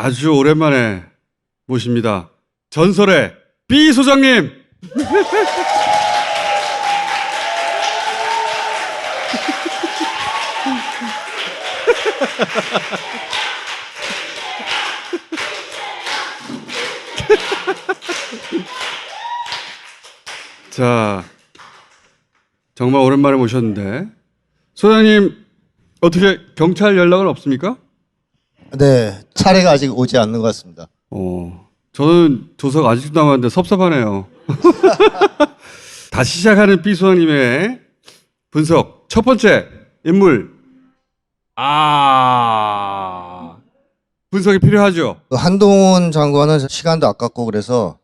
아주 오랜만에 모십니다. 전설의 B 소장님. 자, 정말 오랜만에 모셨는데 소장님 어떻게 경찰 연락은 없습니까? 네, 차례가 아직 오지 않는 것 같습니다. 어, 저는 조사가 아직도 남았는데 섭섭하네요. 다시 시작하는 소장님의 분석. 첫 번째 인물. 아, 분석이 필요하죠. 그 한동훈 장관은 시간도 아깝고 그래서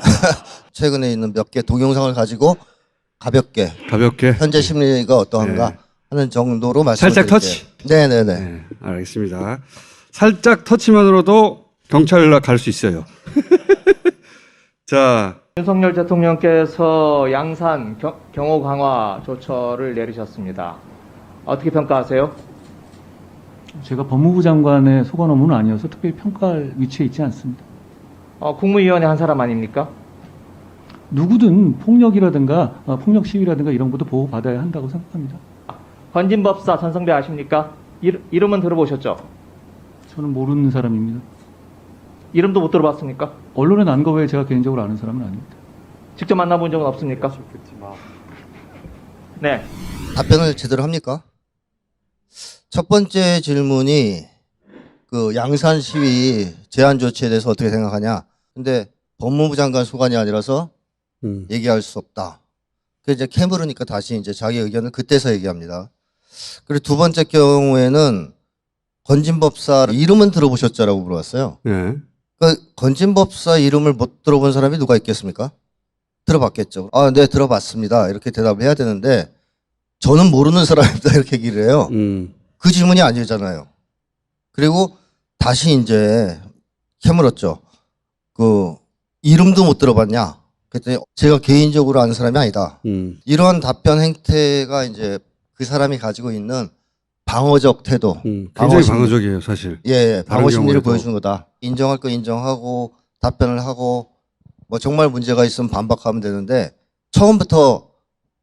최근에 있는 몇 개 동영상을 가지고 가볍게 가볍게. 현재 심리가 어떠한가 네. 하는 정도로 말씀을 살짝 드릴게요. 네네네. 네, 알겠습니다. 살짝 터치만으로도 경찰 연락 갈수 있어요. 자, 윤석열 대통령께서 양산 경, 경호 강화 조처를 내리셨습니다. 어떻게 평가하세요? 제가 법무부 장관의 소관 업무는 아니어서 특별히 평가할 위치에 있지 않습니다. 어, 국무위원회 한 사람 아닙니까? 누구든 폭력이라든가 어, 폭력 시위라든가 이런 것도 보호받아야 한다고 생각합니다. 건진법사 전성배 아십니까? 이, 이름은 들어보셨죠? 저는 모르는 사람입니다. 이름도 못 들어봤습니까? 언론에 난 거 외에 제가 개인적으로 아는 사람은 아닙니다. 직접 만나본 적은 없습니까? 네. 답변을 제대로 합니까? 첫 번째 질문이 그 양산 시위 제한 조치에 대해서 어떻게 생각하냐? 근데 법무부 장관 소관이 아니라서 음, 얘기할 수 없다. 그 이제 캐물으니까 다시 이제 자기 의견을 그때서 얘기합니다. 그리고 두 번째 경우에는 건진법사 이름은 들어보셨죠라고 물어봤어요. 네. 그 건진법사 이름을 못 들어본 사람이 누가 있겠습니까? 들어봤겠죠. 아, 네, 들어봤습니다. 이렇게 대답을 해야 되는데 저는 모르는 사람입니다. 이렇게 얘기를 해요. 음, 그 질문이 아니잖아요. 그리고 다시 이제 캐물었죠. 그 이름도 못 들어봤냐? 그랬더니 제가 개인적으로 아는 사람이 아니다. 음, 이러한 답변 행태가 이제 그 사람이 가지고 있는 방어적 태도. 음, 방어 굉장히 심리. 방어적이에요, 사실. 예, 예. 방어 심리를 경우에도. 보여주는 거다. 인정할 거 인정하고 답변을 하고 뭐 정말 문제가 있으면 반박하면 되는데 처음부터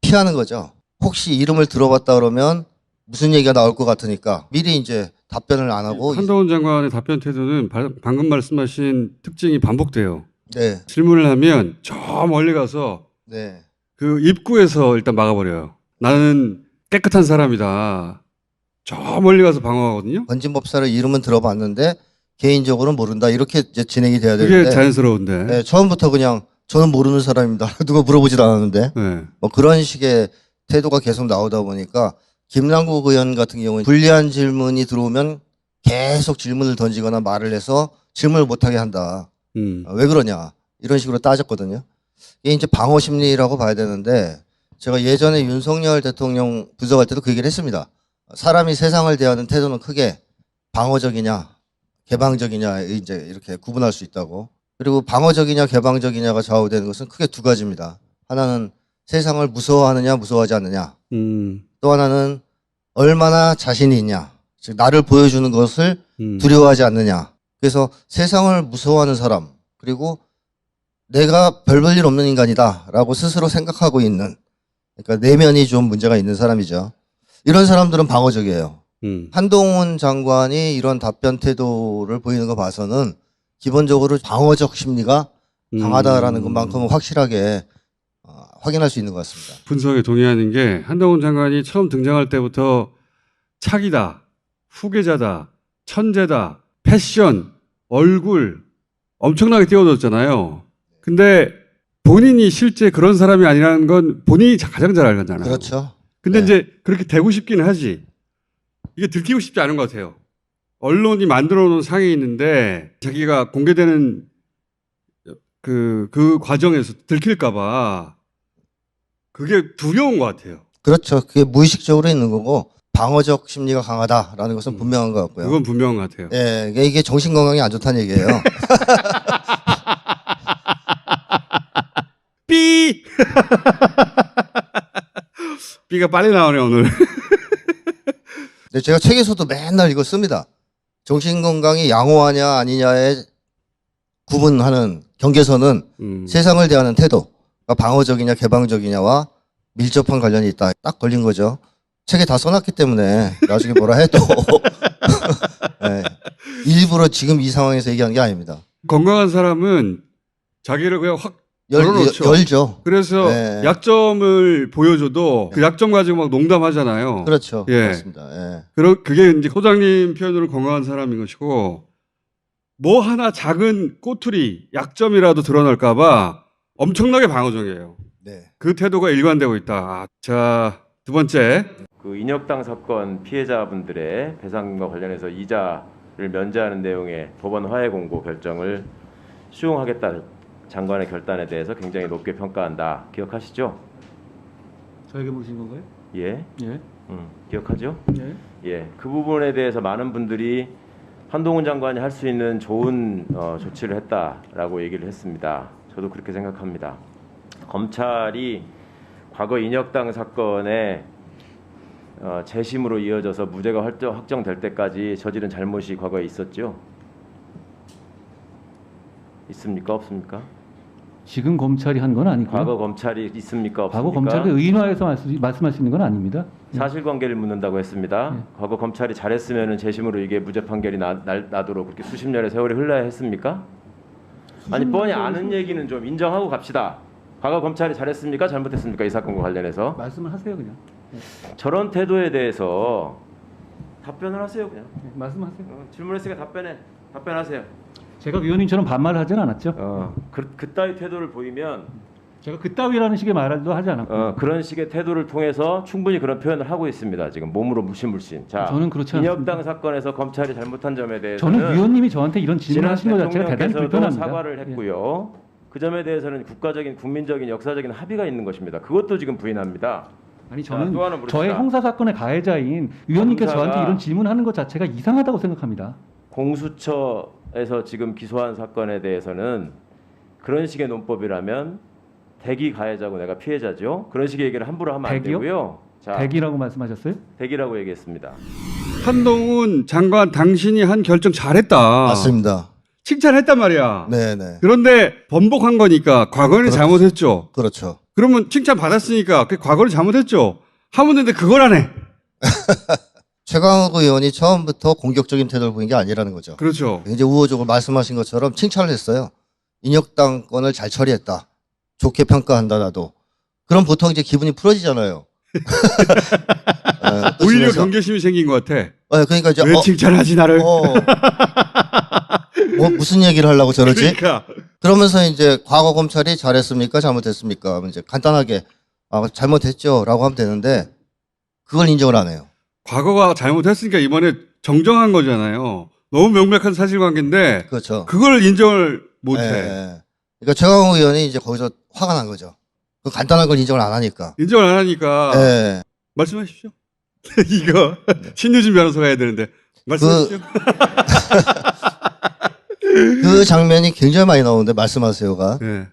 피하는 거죠. 혹시 이름을 들어봤다 그러면 무슨 얘기가 나올 것 같으니까 미리 이제 답변을 안 하고 한동훈 장관의 답변 태도는 바- 방금 말씀하신 특징이 반복돼요. 네, 질문을 하면 저 멀리 가서 네, 그 입구에서 일단 막아버려요. 나는 깨끗한 사람이다. 저 멀리 가서 방어하거든요. 건진법사를 이름은 들어봤는데 개인적으로 모른다 이렇게 이제 진행이 돼야 그게 되는데 자연스러운데. 네, 처음부터 그냥 저는 모르는 사람입니다. 누가 물어보질 않았는데 네. 뭐 그런 식의 태도가 계속 나오다 보니까 김남국 의원 같은 경우는 불리한 질문이 들어오면 계속 질문을 던지거나 말을 해서 질문을 못하게 한다. 음. 아, 왜 그러냐 이런 식으로 따졌거든요. 이게 이제 방어 심리라고 봐야 되는데 제가 예전에 윤석열 대통령 분석할 때도 그 얘기를 했습니다. 사람이 세상을 대하는 태도는 크게 방어적이냐 개방적이냐 이제 이렇게 구분할 수 있다고. 그리고 방어적이냐 개방적이냐가 좌우되는 것은 크게 두 가지입니다. 하나는 세상을 무서워하느냐 무서워하지 않느냐. 음. 또 하나는 얼마나 자신이 있냐. 즉 나를 보여주는 것을 음. 두려워하지 않느냐. 그래서 세상을 무서워하는 사람, 그리고 내가 별 볼 일 없는 인간이다라고 스스로 생각하고 있는, 그러니까 내면이 좀 문제가 있는 사람이죠. 이런 사람들은 방어적이에요. 음. 한동훈 장관이 이런 답변 태도를 보이는 거 봐서는 기본적으로 방어적 심리가 강하다라는 음. 것만큼은 확실하게 어, 확인할 수 있는 것 같습니다. 분석에 동의하는 게 한동훈 장관이 처음 등장할 때부터 차기다, 후계자다, 천재다, 패션, 얼굴 엄청나게 띄워줬잖아요. 근데 본인이 실제 그런 사람이 아니라는 건 본인이 가장 잘 알잖아요. 그렇죠. 근데 네. 이제 그렇게 되고 싶기는 하지. 이게 들키고 싶지 않은 것 같아요. 언론이 만들어 놓은 상이 있는데 자기가 공개되는 그, 그 과정에서 들킬까봐 그게 두려운 것 같아요. 그렇죠. 그게 무의식적으로 있는 거고 방어적 심리가 강하다라는 것은 음. 분명한 것 같고요. 그건 분명한 것 같아요. 예, 이게- 정신 건강에 안 좋다는 얘기예요. 삐! 삐가 빨리 나오네, 오늘. 근데 제가 책에서도 맨날 이거 씁니다. 정신 건강이 양호하냐 아니냐에 구분하는 경계선은 음. 세상을 대하는 태도, 가 방어적이냐 개방적이냐와 밀접한 관련이 있다. 딱 걸린 거죠. 책에 다 써놨기 때문에 나중에 뭐라 해도 예, 일부러 지금 이 상황에서 얘기하는 게 아닙니다. 건강한 사람은 자기를 그냥 확 열, 열어놓죠. 열, 죠 그래서 네. 약점을 보여줘도 그 약점 가지고 막 농담하잖아요. 그렇죠. 예. 그렇습니다. 예. 그러, 그게 이제 소장님 표현으로 건강한 사람인 것이고 뭐 하나 작은 꼬투리 약점이라도 드러날까봐 엄청나게 방어적이에요. 네. 그 태도가 일관되고 있다. 아, 자, 두 번째. 그 인혁당 사건 피해자분들의 배상과 관련해서 이자를 면제하는 내용의 법원 화해 공고 결정을 수용하겠다 장관의 결단에 대해서 굉장히 높게 평가한다. 기억하시죠? 저에게 물으신 건가요? 예, 예. 음, 기억하죠? 예. 예, 그 부분에 대해서 많은 분들이 한동훈 장관이 할 수 있는 좋은 어, 조치를 했다라고 얘기를 했습니다. 저도 그렇게 생각합니다. 검찰이 과거 인혁당 사건에 어, 재심으로 이어져서 무죄가 확정, 확정될 때까지 저지른 잘못이 과거에 있었죠. 있습니까? 없습니까? 지금 검찰이 한 건 아니고요. 과거 검찰이 있습니까? 없습니까? 과거 검찰이 의인화해서 말씀, 말씀 할 수 있는 건 아닙니다. 예. 사실관계를 묻는다고 했습니다. 네. 과거 검찰이 잘했으면 재심으로 이게 무죄 판결이 나, 날- 나도록 그렇게 수십 년의 세월이 흘러야 했습니까? 아니 뻔히 아는 얘기는 좀 인정하고 갑시다. 과거 검찰이 잘했습니까? 잘못했습니까? 이 사건과 관련해서 말씀을 하세요 그냥. 저런 태도에 대해서 답변을 하세요 그냥. 예, 말씀하세요. 어, 질문했으니까 답변해. 답변하세요. 제가 위원님처럼 반말을 하진 않았죠. 어, 그, 그따위 태도를 보이면 제가 그따위라는 식의 말도 하지 않았고. 어, 그런 식의 태도를 통해서 충분히 그런 표현을 하고 있습니다. 지금 몸으로 무신물신. 자, 저는 그렇지 인혁당 사건에서 검찰이 잘못한 점에 대해서는 저는 위원님이 저한테 이런 지난 질문하신 것 자체가 대단히 대통령께서도 불편합니다. 사과를 예. 했고요. 그 점에 대해서는 국가적인 국민적인 역사적인 합의가 있는 것입니다. 그것도 지금 부인합니다. 아니 자, 저는 또 하나 물읍시다. 저의 형사 사건의 가해자인 위원님께서 검사가- 저한테 이런 질문하는 것 자체가 이상하다고 생각합니다. 공수처 에서 지금 기소한 사건에 대해서는 그런 식의 논법이라면 대기 가해자고 내가 피해자죠. 그런 식의 얘기를 함부로 하면 안 대기요? 되고요. 자, 대기라고 말씀하셨어요? 대기라고 얘기했습니다. 한동훈 장관 당신이 한 결정 잘했다. 맞습니다. 칭찬했단 말이야. 네네. 그런데 번복한 거니까 과거에는 그렇죠. 잘못했죠. 그렇죠. 그러면 칭찬 받았으니까 그 과거를 잘못했죠. 하면 되는데 그걸 안 해. 최강욱 의원이 처음부터 공격적인 태도를 보인 게 아니라는 거죠. 그렇죠. 굉장히 우호적으로 말씀하신 것처럼 칭찬을 했어요. 인혁당 건을 잘 처리했다. 좋게 평가한다 나도. 그럼 보통 이제 기분이 풀어지잖아요. 어, 또 오히려. 경계심이 생긴 것 같아. 어, 그러니까 이제 왜 어, 칭찬하지 나를? 어, 뭐 무슨 얘기를 하려고 저러지? 그러니까 그러면서 이제 과거 검찰이 잘했습니까? 잘못했습니까? 이제 간단하게 아, 잘못했죠라고 하면 되는데 그걸 인정을 안 해요. 과거가 잘못했으니까 이번에 정정한 거잖아요. 너무 명백한 사실관계인데 그렇죠. 그걸 인정을 못해. 예, 예. 그러니까 최강욱 의원이 이제 거기서 화가 난 거죠. 그 간단한 걸 인정을 안 하니까. 인정을 안 하니까 예. 말씀하십시오. 이거 신유진 변호사가 해야 되는데 말씀하십시오. 그 장면이 굉장히 많이 나오는데 말씀하세요가 예.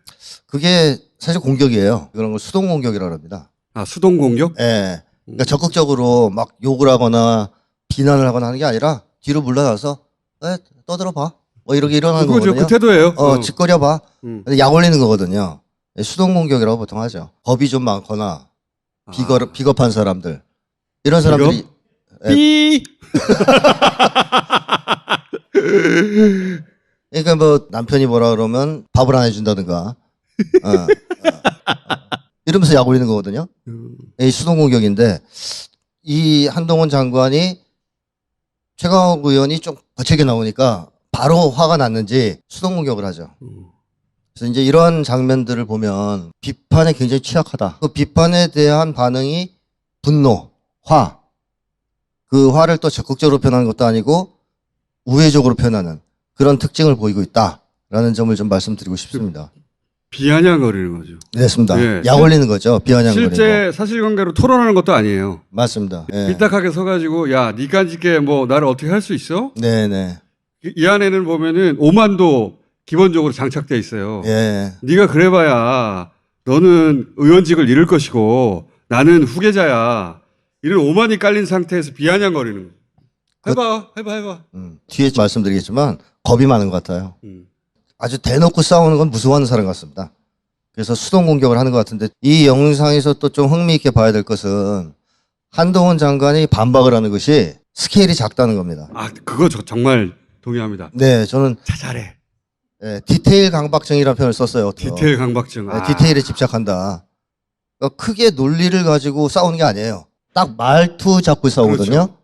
그게 사실 공격이에요. 그런 걸 수동 공격이라고 합니다. 아 수동 공격? 예. 그러니까 적극적으로 막 욕을 하거나 비난을 하거나 하는 게 아니라 뒤로 물러나서 에, 떠들어 봐. 뭐 이렇게 일어나는 그거죠. 거거든요. 그 태도예요. 어, 어. 짓거려 봐. 음. 약 올리는 거거든요. 예, 수동 공격이라고 보통 하죠. 겁이 좀 많거나 비거, 아. 비겁한 사람들. 이런 사람들이 예. 삐. 그러니까 뭐 남편이 뭐라 그러면 밥을 안 해준다든가 어, 어, 어. 이러면서 약 올리는 거거든요. 음. 이 수동 공격인데 이 한동훈 장관이 최강욱 의원이 좀 거칠게 나오니까 바로 화가 났는지 수동 공격을 하죠. 음. 그래서 이제 이런 장면들을 보면 비판에 굉장히 취약하다. 그 비판에 대한 반응이 분노, 화. 그 화를 또 적극적으로 표현하는 것도 아니고 우회적으로 표현하는 그런 특징을 보이고 있다라는 점을 좀 말씀드리고 싶습니다. 비아냥거리는 거죠. 그렇습니다. 예. 약 올리는 거죠. 비아냥거리고. 실제 사실관계로 토론하는 것도 아니에요. 맞습니다. 예. 삐딱하게 서가지고 야 니가 지게 뭐 나를 어떻게 할 수 있어? 네네. 이- 이 안에는 보면은 오만도 기본적으로 장착돼 있어요. 예. 네가 그래봐야 너는 의원직을 잃을 것이고 나는 후계자야. 이런 오만이 깔린 상태에서 비아냥거리는 거예요. 해봐, 해봐, 해봐. 음, 뒤에 말씀드리겠지만 겁이 많은 것 같아요. 음. 아주 대놓고 싸우는 건 무서워하는 사람 같습니다. 그래서 수동 공격을 하는 것 같은데 이 영상에서 또 좀 흥미있게 봐야 될 것은 한동훈 장관이 반박을 하는 것이 스케일이 작다는 겁니다. 아, 그거 저 정말 동의합니다. 네, 저는 자, 잘해. 예, 디테일 강박증이라는 표현을 썼어요. 디테일 강박증. 네, 아. 디테일에 집착한다. 그러니까 크게 논리를 가지고 싸우는 게 아니에요. 딱 말투 잡고 싸우거든요. 그렇죠.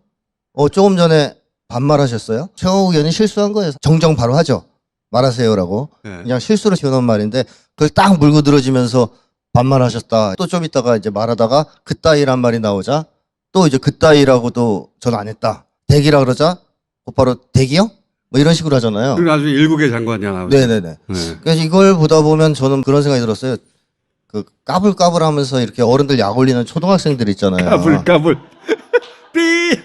어, 조금 전에 반말하셨어요? 최강욱 의원이 실수한 거예요. 정정 바로 하죠. 말하세요라고. 네. 그냥 실수로 튀어나온 말인데 그걸 딱 물고 들어지면서 반말하셨다. 또 좀 있다가 이제 말하다가 그따위란 말이 나오자 또 이제 그따위라고도 전 안 했다. 대기라 그러자 곧바로 대기요? 뭐 이런 식으로 하잖아요. 그리고 나중에 일국의 장관이 나오죠. 네네네. 네. 그래서 이걸 보다 보면 저는 그런 생각이 들었어요. 그 까불까불 하면서 이렇게 어른들 약 올리는 초등학생들 있잖아요. 까불, 까불. 삐!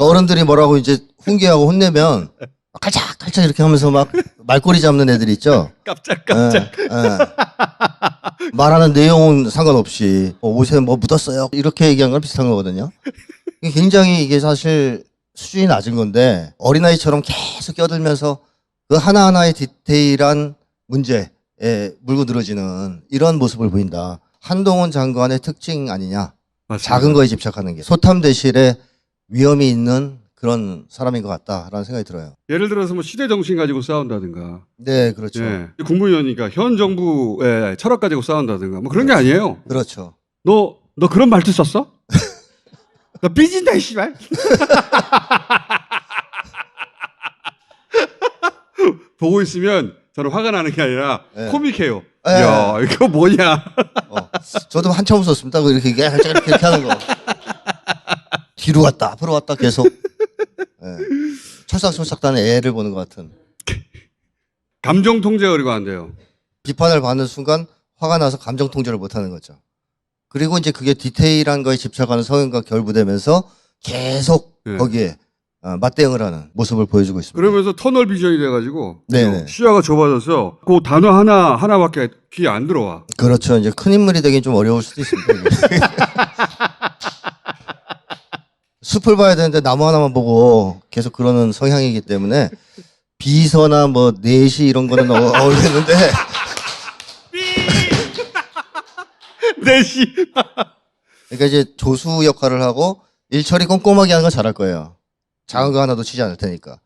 어른들이 뭐라고 이제 훈계하고 혼내면 칼짝칼짝 이렇게 하면서 막 말꼬리 잡는 애들 있죠. 깜짝, 깜짝. 예, 예. 말하는 내용은 상관없이 어, 옷에 뭐 묻었어요. 이렇게 얘기한 거랑 비슷한 거거든요. 굉장히 이게 사실 수준이 낮은 건데 어린아이처럼 계속 껴들면서 그 하나하나의 디테일한 문제에 물고 늘어지는 이런 모습을 보인다. 한동훈 장관의 특징 아니냐. 맞습니다. 작은 거에 집착하는 게 소탐 대실에 위험이 있는 그런 사람인 것 같다라는 생각이 들어요. 예를 들어서 뭐 시대 정신 가지고 싸운다든가. 네, 그렇죠. 예. 국무위원이니까 현 정부의 철학 가지고 싸운다든가. 뭐 그런 게 아니에요. 그렇죠. 너, 너 그런 말투 썼어? 너 삐진다, 이 씨발. 보고 있으면 저는 화가 나는 게 아니라 네. 코믹해요. 네. 야, 이거 뭐냐. 어, 저도 한참 웃었습니다. 그 이렇게 이렇게 이렇게 이렇게 하는 거. 뒤로 갔다 앞으로 갔다 계속. 예. 철싹철싹 하는 애를 보는 것 같은. 감정 통제가 그리고 안 돼요. 비판을 받는 순간 화가 나서 감정 통제를 못하는 거죠. 그리고 이제 그게 디테일한 거에 집착하는 성향과 결부되면서 계속 네. 거기에 어, 맞대응을 하는 모습을 보여주고 있습니다. 그러면서 터널 비전이 돼가지고 네네. 시야가 좁아져서 그 단어 하나 하나밖에 귀에 안 들어와. 그렇죠. 이제 큰 인물이 되긴 좀 어려울 수도 있습니다. 숲을 봐야 되는데 나무 하나만 보고 계속 그러는 성향이기 때문에 비서나 뭐 내시 이런 거는 어, 어울리는데 내시. 그러니까 이제 조수 역할을 하고 일처리 꼼꼼하게 하는 건 잘할 거예요. 작은 거 하나도 치지 않을 테니까.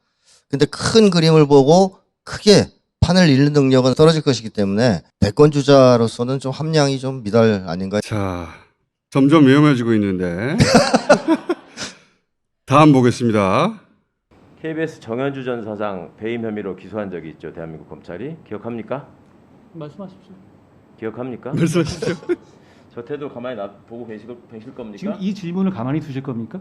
근데 큰 그림을 보고 크게 판을 읽는 능력은 떨어질 것이기 때문에 대권 주자로서는 좀 함량이 좀 미달 아닌가. 자, 점점 위험해지고 있는데. 다음 보겠습니다. KBS 정현주 전 사장 배임 혐의로 기소한 적이 있죠. 대한민국 검찰이 기억합니까? 말씀하십시오. 기억합니까? 말씀하시죠. 저 태도 가만히 놔 보고 계실, 계실 겁니까? 지금 이 질문을 가만히 두실 겁니까?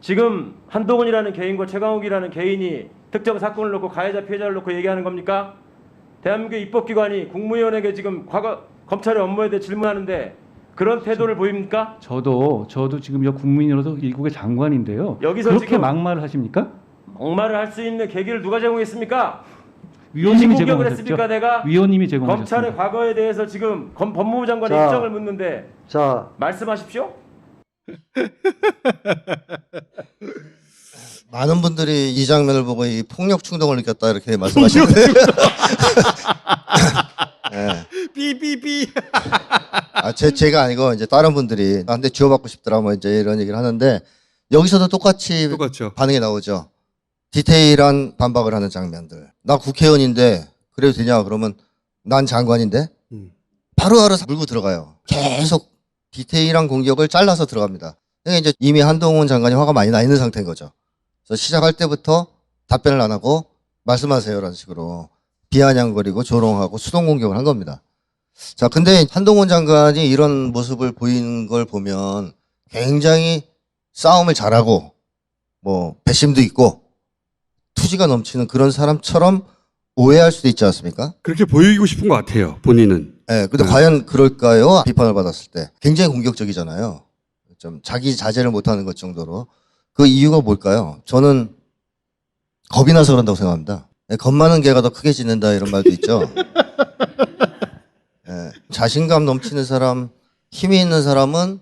지금 한동훈이라는 개인과 최강욱이라는 개인이 특정 사건을 놓고 가해자 피해자를 놓고 얘기하는 겁니까? 대한민국 입법기관이 국무위원에게 지금 과거 검찰의 업무에 대해 질문하는데 그런 태도를 보입니까? 저도 저도 지금 여 국민으로서 일국의 장관인데요. 여기서 그렇게 지금- 막말을 하십니까? 막말을 할 수 있는 계기를 누가 제공했습니까? 위원님이 공격을 제공하셨죠. 했습니까 내가? 위원님이 제공하셨습니다. 검찰의 과거에 대해서 지금 검- 법무부 장관의 자. 입장을 묻는데 자, 말씀하십시오. 많은 분들이 이 장면을 보고 이 폭력 충동을 느꼈다 이렇게 말씀하시는데. 예. 삐삐삐. 아, 제, 제가 아니고 이제 다른 분들이 나한테 지워받고 싶더라 뭐 이제 이런 얘기를 하는데 여기서도 똑같이 똑같죠. 반응이 나오죠. 디테일한 반박을 하는 장면들. 나 국회의원인데 그래도 되냐 그러면 난 장관인데 음. 바로바로 물고 들어가요. 계속 디테일한 공격을 잘라서 들어갑니다. 그러니까 이제 이미 한동훈 장관이 화가 많이 나 있는 상태인 거죠. 그래서 시작할 때부터 답변을 안 하고 말씀하세요라는 식으로 비아냥거리고 조롱하고 수동 공격을 한 겁니다. 자, 근데 한동훈 장관이 이런 모습을 보이는 걸 보면 굉장히 싸움을 잘하고 뭐 배심도 있고 투지가 넘치는 그런 사람처럼 오해할 수도 있지 않습니까? 그렇게 보이고 싶은 것 같아요. 본인은. 예, 근데 네. 과연 그럴까요? 비판을 받았을 때 굉장히 공격적이잖아요. 좀 자기 자제를 못하는 것 정도로 그 이유가 뭘까요? 저는 겁이 나서 그런다고 생각합니다. 예, 겁 많은 개가 더 크게 짖는다 이런 말도 있죠. 예, 자신감 넘치는 사람, 힘이 있는 사람은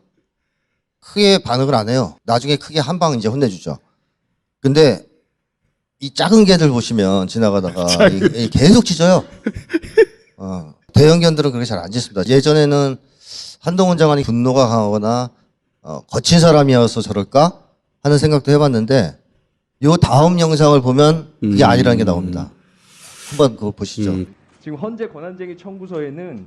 크게 반응을 안 해요. 나중에 크게 한 방 이제 혼내주죠. 근데 이 작은 개들 보시면 지나가다가 이- 이 계속 짖어요. 어, 대형견들은 그렇게 잘 안 짖습니다. 예전에는 한동훈 장관이 분노가 강하거나 어, 거친 사람이어서 저럴까 하는 생각도 해봤는데 요 다음 영상을 보면 그게 음. 아니라는 게 나옵니다. 한번 그거 보시죠. 음, 지금 헌재 권한쟁의 청구서에는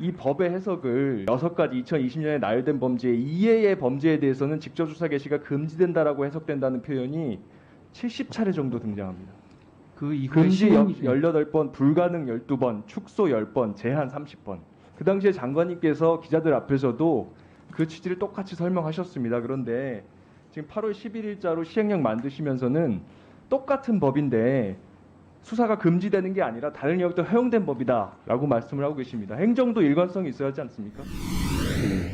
이 법의 해석을 여섯 가지 2020년에 나열된 범죄 이외의 범죄에 대해서는 직접 수사 개시가 금지된다라고 해석된다는 표현이 70차례 정도 등장합니다. 그 이후에 금지 신용이 18번, 불가능 12번, 축소 10번, 제한 30번. 그 당시에 장관님께서 기자들 앞에서도 그 취지를 똑같이 설명하셨습니다. 그런데 지금 8월 11일자로 시행령 만드시면서는 똑같은 법인데 수사가 금지되는 게 아니라 다른 영역도 허용된 법이다라고 말씀을 하고 계십니다. 행정도 일관성이 있어야 하지 않습니까?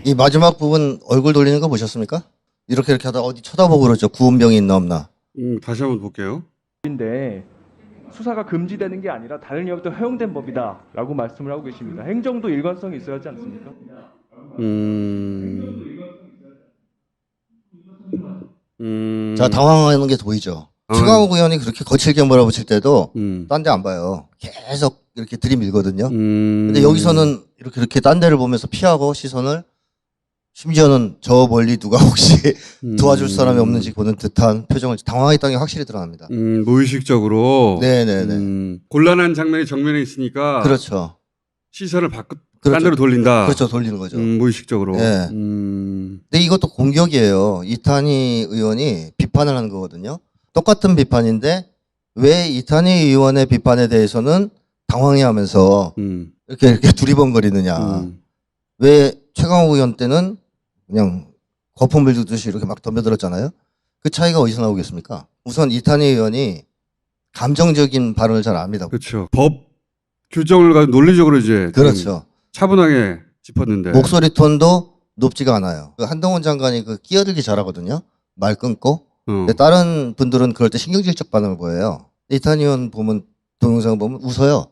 이 마지막 부분 얼굴 돌리는 거 보셨습니까? 이렇게 이렇게 하다 어디 쳐다보고 그러죠. 구원병이 있나 없나. 음, 다시 한번 볼게요. 법인데 수사가 금지되는 게 아니라 다른 영역도 허용된 법이다라고 말씀을 하고 계십니다. 행정도 일관성이 있어야 하지 않습니까? 음, 음, 자 당황하는 게 보이죠. 아. 최강욱 의원이 그렇게 거칠게 몰아붙일 때도 음, 딴 데 안 봐요. 계속 이렇게 들이밀거든요. 음, 근데 여기서는 이렇게 이렇게 딴 데를 보면서 피하고 시선을 심지어는 저 멀리 누가 혹시 음, 도와줄 사람이 없는지 보는 듯한 표정을 당황했다는 게 확실히 드러납니다. 음, 무의식적으로. 네네네. 음, 곤란한 장면이 정면에 있으니까 그렇죠. 시선을 딴 그렇죠. 데로 돌린다. 그렇죠. 돌리는 거죠. 음, 무의식적으로. 네. 음, 근데 이것도 공격이에요. 이탄희 의원이 비판을 하는 거거든요. 똑같은 비판인데 왜 이탄희 의원의 비판에 대해서는 당황해하면서 음, 이렇게 이렇게 두리번거리느냐. 음, 왜 최강욱 의원 때는 그냥 거품을 주듯이 이렇게 막 덤벼들었잖아요. 그 차이가 어디서 나오겠습니까? 우선 이탄희 의원이 감정적인 발언을 잘 압니다. 그렇죠. 법 규정을 가지고 논리적으로 이제 그렇죠. 차분하게 짚었는데. 목소리 톤도 높지가 않아요. 그 한동훈 장관이 그 끼어들기 잘하거든요. 말 끊고. 어. 근데 다른 분들은 그럴 때 신경질적 반응을 보여요. 이탄희 의원 보면 동영상 보면 웃어요.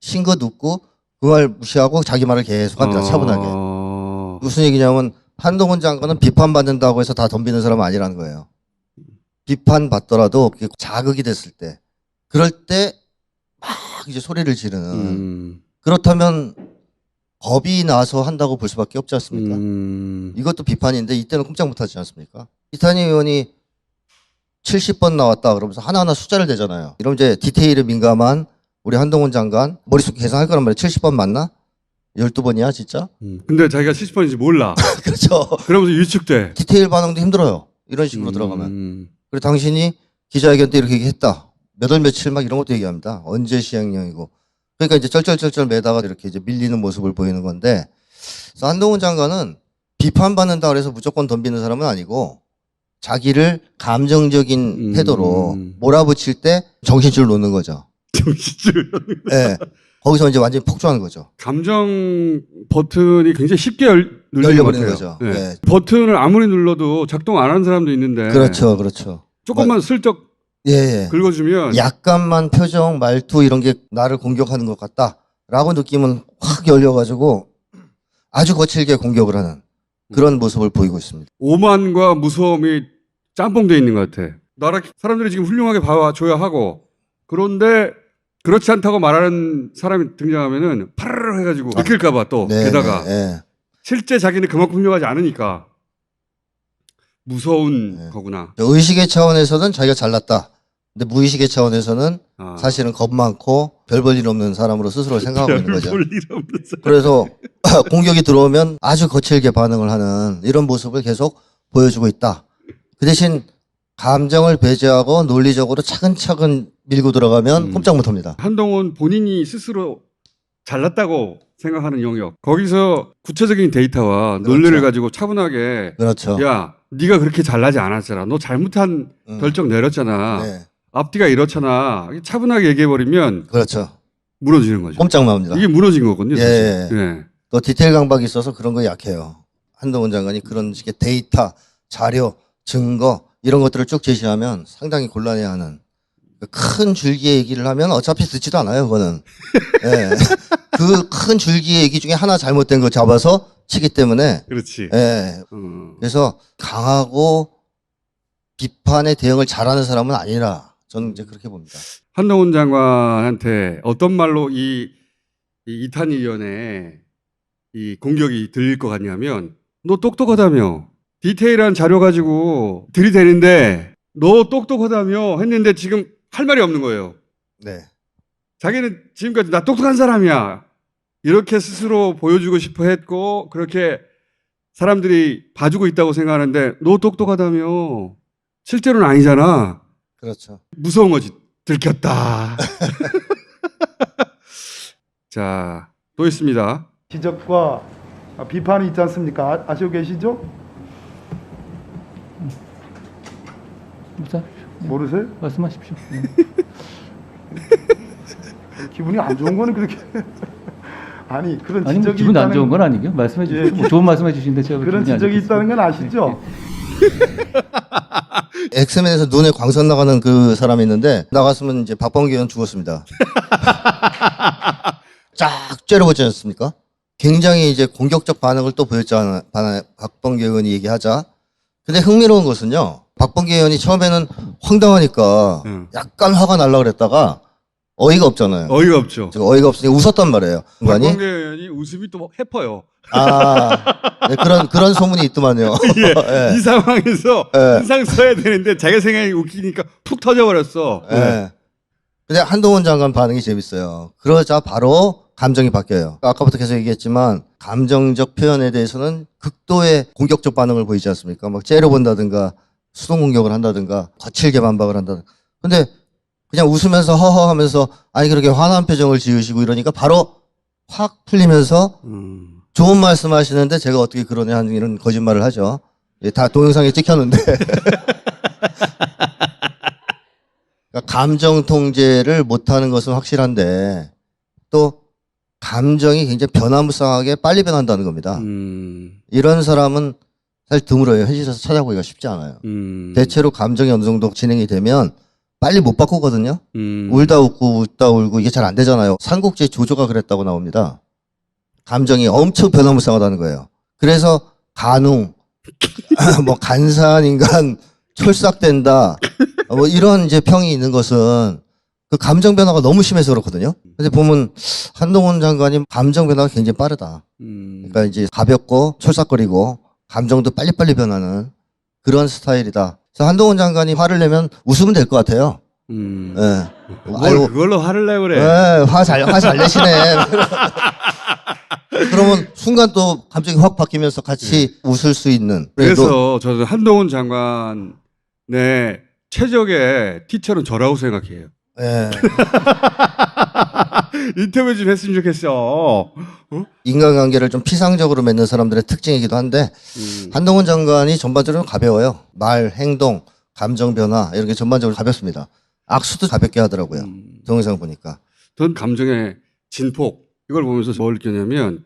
싱긋 웃고 그 말 무시하고 자기 말을 계속 합니다. 차분하게. 어, 무슨 얘기냐면 한동훈 장관은 비판받는다고 해서 다 덤비는 사람은 아니라는 거예요. 비판받더라도 자극이 됐을 때 그럴 때 막 이제 소리를 지르는 음, 그렇다면 법이 나서 한다고 볼 수밖에 없지 않습니까? 음, 이것도 비판인데 이때는 꼼짝 못하지 않습니까? 이탄희 의원이 70번 나왔다 그러면서 하나하나 숫자를 대잖아요. 이러면 이제 디테일에 민감한 우리 한동훈 장관 머릿속에 계산할 거란 말이에요. 70번 맞나? 12번이야 진짜? 음. 근데 자기가 70번인지 몰라. 그렇죠. 그러면서 유축돼. 디테일 반응도 힘들어요. 이런 식으로 들어가면. 음, 그리고 당신이 기자회견 때 이렇게 얘기했다. 몇월 며칠 막 이런 것도 얘기합니다. 언제 시행령이고. 그러니까 이제 쩔쩔쩔쩔 매다가 이렇게 이제 밀리는 모습을 보이는 건데 그래서 한동훈 장관은 비판받는다 그래서 무조건 덤비는 사람은 아니고 자기를 감정적인 음. 태도로 몰아붙일 때 정신줄 놓는 거죠. 정신줄. 예. 거기서 이제 완전히 폭주하는 거죠. 감정 버튼이 굉장히 쉽게 열, 열려버리는 것 거죠. 네. 예. 버튼을 아무리 눌러도 작동 안 하는 사람도 있는데. 그렇죠. 그렇죠. 조금만 슬쩍 예, 예. 긁어주면. 약간만 표정, 말투 이런 게 나를 공격하는 것 같다라고 느낌은 확 열려가지고 아주 거칠게 공격을 하는 그런 모습을 보이고 있습니다. 오만과 무서움이 짬뽕돼 있는 것 같아. 나라 사람들이 지금 훌륭하게 봐줘야 하고 그런데 그렇지 않다고 말하는 사람이 등장하면은 파르르 해가지고 느낄까봐 또 네, 게다가 네, 네. 실제 자기는 그만큼 훌륭하지 않으니까 무서운 네. 거구나. 의식의 차원에서는 자기가 잘났다. 근데 무의식의 차원에서는 아. 사실은 겁 많고 별 볼 일 없는 사람으로 스스로 생각하고 있는 거죠. 별볼일 없는 사람. 그래서 공격이 들어오면 아주 거칠게 반응을 하는 이런 모습을 계속 보여주고 있다. 그 대신 감정을 배제하고 논리적으로 차근차근 밀고 들어가면 음. 꼼짝 못합니다. 한동훈 본인이 스스로 잘났다고 생각하는 영역 거기서 구체적인 데이터와 논리를 그렇죠. 가지고 차분하게 그렇죠. 야 네가 그렇게 잘나지 않았잖아 너 잘못한 음. 결정 내렸잖아 네. 앞뒤가 이렇잖아 차분하게 얘기해버리면 그렇죠. 무너지는 거죠 꼼짝 맙니다. 이게 무너진 거거든요 예. 예. 또 디테일 강박이 있어서 그런 거 약해요. 한동훈 장관이 그런 식의 데이터, 자료, 증거 이런 것들을 쭉 제시하면 상당히 곤란해하는 그큰 줄기의 얘기를 하면 어차피 듣지도 않아요. 그거는 예. 그 큰 줄기의 얘기 중에 하나 잘못된 거 잡아서 치기 때문에 그렇지. 예. 음. 그래서 강하고 비판에 대응을 잘하는 사람은 아니라 저는 이제 그렇게 봅니다. 한동훈 장관한테 어떤 말로 이, 이 이탄희 의원의 이 공격이 들릴 것 같냐면 너 똑똑하다며 디테일한 자료 가지고 들이대는데 너 똑똑하다며 했는데 지금 할 말이 없는 거예요. 네. 자기는 지금까지 나 똑똑한 사람이야. 이렇게 스스로 보여주고 싶어 했고 그렇게 사람들이 봐주고 있다고 생각하는데 너 똑똑하다며 실제로는 아니잖아. 그렇죠. 무서운 거지. 들켰다. 자, 또 있습니다. 지적과 비판이 있지 않습니까? 아- 아시고 계시죠? 자, 모르세요? 말씀하십시오. 네. 기분이 안 좋은 거는 그렇게 아니 그런 아니 뭐 지적이 기분 안 있다는 좋은 건 아니고요. 말씀해 주십시오. 예. 뭐 좋은 말씀해 주시는데 제가 그런 지적이. 있다는 건 아시죠? 엑스맨에서 눈에 광선 나가는 그 사람이 있는데 나갔으면 이제 박범계 의원 죽었습니다. 쫙 째려보지 않습니까? 굉장히 이제 공격적 반응을 또 보였잖아요. 반- 박범계 의원이 얘기하자. 근데 흥미로운 것은요. 박범계 의원이 처음에는 황당하니까 응. 약간 화가 날라 그랬다가 어이가 없잖아요. 어이가 없죠. 제가 어이가 없으니 웃었단 말이에요. 중간이. 박광계 의원이 웃음이 또 해퍼요. 아, 네, 그런, 그런 소문이 있더만요. 예. 이 상황에서 예. 인상 써야 되는데 자기 생각이 웃기니까 푹 터져버렸어. 예. 근데 한동훈 장관 반응이 재밌어요. 그러자 바로 감정이 바뀌어요. 아까부터 계속 얘기했지만 감정적 표현에 대해서는 극도의 공격적 반응을 보이지 않습니까? 막 째려본다든가 수동 공격을 한다든가 거칠게 반박을 한다든가. 근데 그냥 웃으면서 허허 하면서 아니 그렇게 화난 표정을 지으시고 이러니까 바로 확 풀리면서 음. 좋은 말씀 하시는데 제가 어떻게 그러냐 하는 이런 거짓말을 하죠. 예, 다 동영상에 찍혔는데. 그러니까 감정 통제를 못하는 것은 확실한데 또 감정이 굉장히 변화무쌍하게 빨리 변한다는 겁니다. 음. 이런 사람은 사실 드물어요. 현실에서 찾아보기가 쉽지 않아요. 음. 대체로 감정이 어느 정도 진행이 되면 빨리 못 바꾸거든요. 음. 울다 웃고 웃다 울고 이게 잘 안 되잖아요. 삼국지 조조가 그랬다고 나옵니다. 감정이 엄청 변화무쌍하다는 거예요. 그래서 간웅, 뭐 간사한 인간, 철삭된다, 뭐 이런 이제 평이 있는 것은 그 감정 변화가 너무 심해서 그렇거든요. 근데 보면 한동훈 장관이 감정 변화가 굉장히 빠르다. 음. 그러니까 이제 가볍고 철삭거리고 감정도 빨리빨리 변하는 그런 스타일이다. 한동훈 장관이 화를 내면 웃으면 될 것 같아요. 음. 예. 뭘 아유, 그걸로 화를 내 그래. 네, 화 잘, 화 잘 내시네. 그러면 순간 또 감정이 확 바뀌면서 같이 웃을 수 있는. 그래도 그래서 저는 한동훈 장관의 최적의 티처는 저라고 생각해요. 예, 인터뷰 좀 했으면 좋겠어. 인간관계를 좀 피상적으로 맺는 사람들의 특징이기도 한데 음. 한동훈 장관이 전반적으로 가벼워요. 말, 행동, 감정 변화 이런 게 전반적으로 가볍습니다. 악수도 가볍게 하더라고요. 음. 동영상 보니까. 전 감정의 진폭 이걸 보면서 뭘 느꼈냐면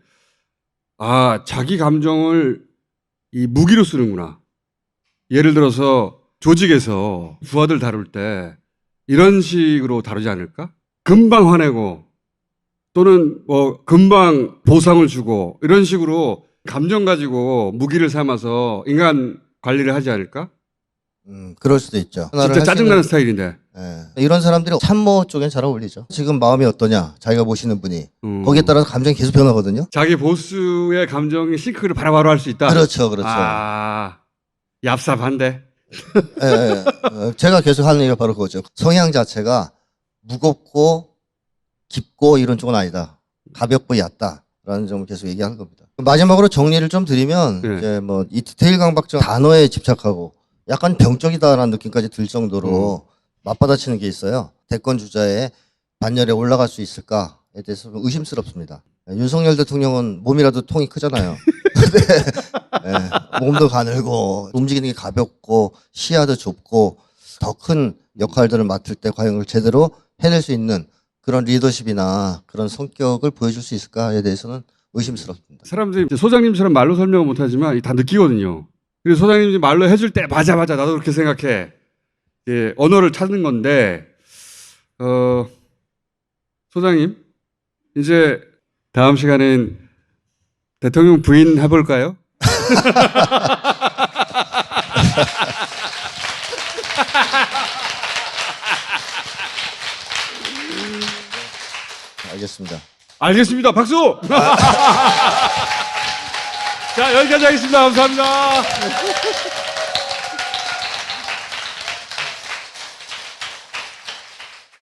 아 자기 감정을 이 무기로 쓰는구나. 예를 들어서 조직에서 부하들 다룰 때 이런 식으로 다루지 않을까? 금방 화내고 또는 뭐 금방 보상을 주고 이런 식으로 감정 가지고 무기를 삼아서 인간 관리를 하지 않을까? 음, 그럴 수도 있죠. 진짜 짜증나는 스타일인데. 예. 이런 사람들이 참모 쪽엔 잘 어울리죠. 지금 마음이 어떠냐, 자기가 보시는 분이 음. 거기에 따라서 감정이 계속 변하거든요. 자기 보스의 감정이 싱크를 바로바로 할 수 있다. 그렇죠, 그렇죠. 아, 얍삽한데. 예, 예. 어, 제가 계속 하는 얘기가 바로 그거죠. 성향 자체가 무겁고 깊고 이런 쪽은 아니다. 가볍고 얕다라는 점을 계속 얘기하는 겁니다. 마지막으로 정리를 좀 드리면 네. 이제 뭐 이 디테일 강박증 단어에 집착하고 약간 병적이다라는 느낌까지 들 정도로 맞받아치는 게 있어요. 대권 주자의 반열에 올라갈 수 있을까에 대해서 좀 의심스럽습니다. 예, 윤석열 대통령은 몸이라도 통이 크잖아요. 예, 몸도 가늘고 움직이는 게 가볍고 시야도 좁고 더 큰 역할들을 맡을 때 과연 제대로 해낼 수 있는 그런 리더십이나 그런 성격을 보여줄 수 있을까에 대해서는 의심스럽습니다. 사람들이 소장님처럼 말로 설명을 못하지만 다 느끼거든요. 그래서 소장님이 말로 해줄 때 맞아 맞아 나도 그렇게 생각해. 예, 언어를 찾는 건데 어, 소장님 이제 다음 시간엔 대통령 부인 해볼까요? 알겠습니다. 알겠습니다. 박수! 자, 여기까지 하겠습니다. 감사합니다.